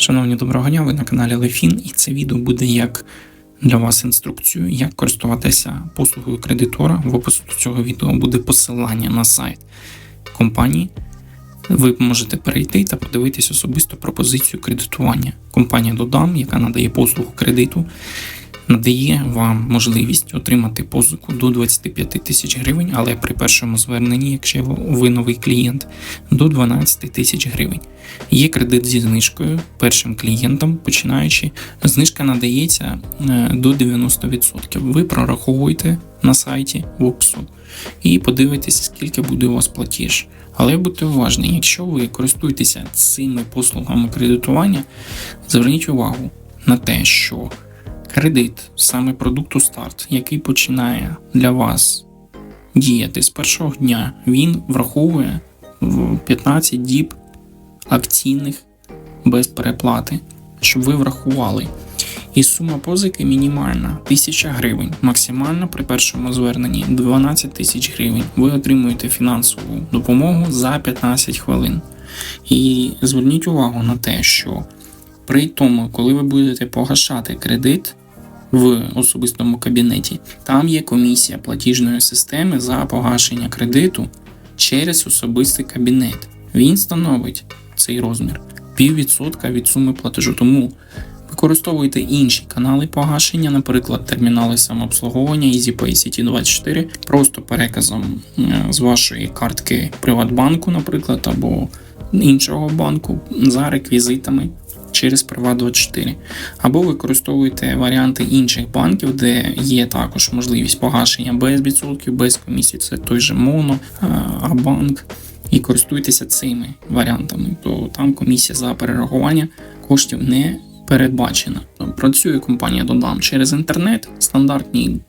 Шановні доброго дня, ви на каналі Лефін, і це відео буде як для вас інструкцію, як користуватися послугою кредитора. В опису до цього відео буде посилання на сайт компанії. Ви можете перейти та подивитись особисто пропозицію кредитування. Компанія Додам, яка надає послугу кредиту, надає вам можливість отримати позику до 25 тисяч гривень, але при першому зверненні, якщо ви новий клієнт, до 12 тисяч гривень. Є кредит зі знижкою першим клієнтам, починаючи. Знижка надається е, до 90%. Ви прораховуєте на сайті ВОПСу і подивитесь, скільки буде у вас платіж. Але будьте уважні, якщо ви користуєтеся цими послугами кредитування, зверніть увагу на те, що кредит, саме продукту старт, який починає для вас діяти з першого дня, він враховує в 15 діб акційних без переплати, щоб ви врахували. І сума позики мінімальна 1000 гривень, максимальна при першому зверненні 12 тисяч гривень. Ви отримуєте фінансову допомогу за 15 хвилин. І зверніть увагу на те, що при тому, коли ви будете погашати кредит в особистому кабінеті, там є комісія платіжної системи за погашення кредиту через особистий кабінет. Він становить цей розмір піввідсотка від суми платежу. Тому використовуйте інші канали погашення, наприклад, термінали самообслуговування EasyPay CT24, просто переказом е, з вашої картки Приватбанку, наприклад, або іншого банку за реквізитами через Приват24. Або використовуйте варіанти інших банків, де є також можливість погашення без відсотків, без комісії. Це той же Моно, Абанк. І користуйтеся цими варіантами, то там комісія за перерахування коштів не передбачена. Працює компанія Додам через інтернет. Стандартні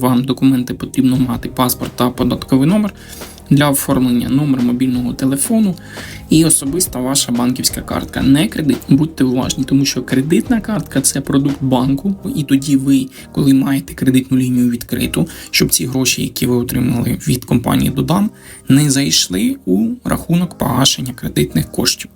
вам документи потрібно мати паспорт та податковий номер для оформлення номер мобільного телефону і особиста ваша банківська картка. Не кредит, будьте уважні, тому що кредитна картка це продукт банку, і тоді ви, коли маєте кредитну лінію відкриту, щоб ці гроші, які ви отримали від компанії Додам, не зайшли у рахунок погашення кредитних коштів.